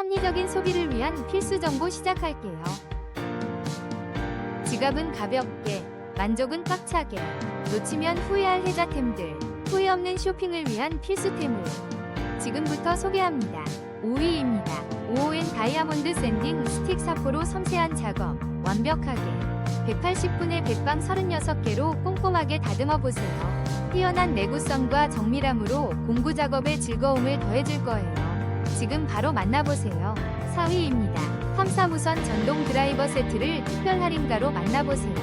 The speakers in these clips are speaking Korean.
합리적인 소비를 위한 필수 정보 시작할게요. 지갑은 가볍게, 만족은 꽉차게, 놓치면 후회할 혜자템들, 후회 없는 쇼핑을 위한 필수템을 지금부터 소개합니다. 5위입니다. 5호엔 다이아몬드 샌딩 스틱 사포로 섬세한 작업, 완벽하게 180분의 백방 36개로 꼼꼼하게 다듬어 보세요. 뛰어난 내구성과 정밀함으로 공구 작업에 즐거움을 더해줄 거예요. 지금 바로 만나보세요. 4위입니다. 탐사무선 전동 드라이버 세트를 특별 할인가로 만나보세요.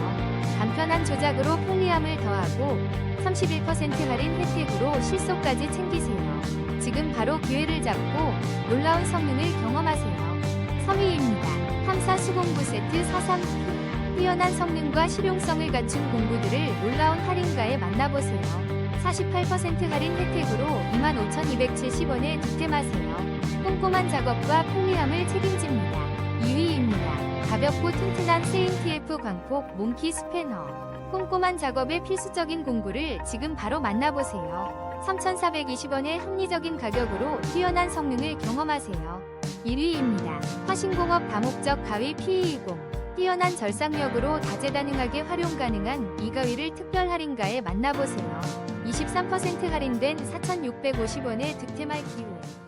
간편한 조작으로 편리함을 더하고 31% 할인 혜택으로 실속까지 챙기세요. 지금 바로 기회를 잡고 놀라운 성능을 경험하세요. 3위입니다. 탐사 수공구 세트 439 뛰어난 성능과 실용성을 갖춘 공구들을 놀라운 할인가에 만나보세요. 48% 할인 혜택으로 25,270원에 득템하세요. 꼼꼼한 작업과 편리함을 책임집니다. 2위입니다. 가볍고 튼튼한 세인 TF 광폭 몽키 스패너. 꼼꼼한 작업에 필수적인 공구를 지금 바로 만나보세요. 3,420원의 합리적인 가격으로 뛰어난 성능을 경험하세요. 1위입니다. 화신공업 다목적 가위 P20. 뛰어난 절삭력으로 다재다능하게 활용 가능한 이 가위를 특별 할인가에 만나보세요. 23% 할인된 4,650원에 득템할 기회.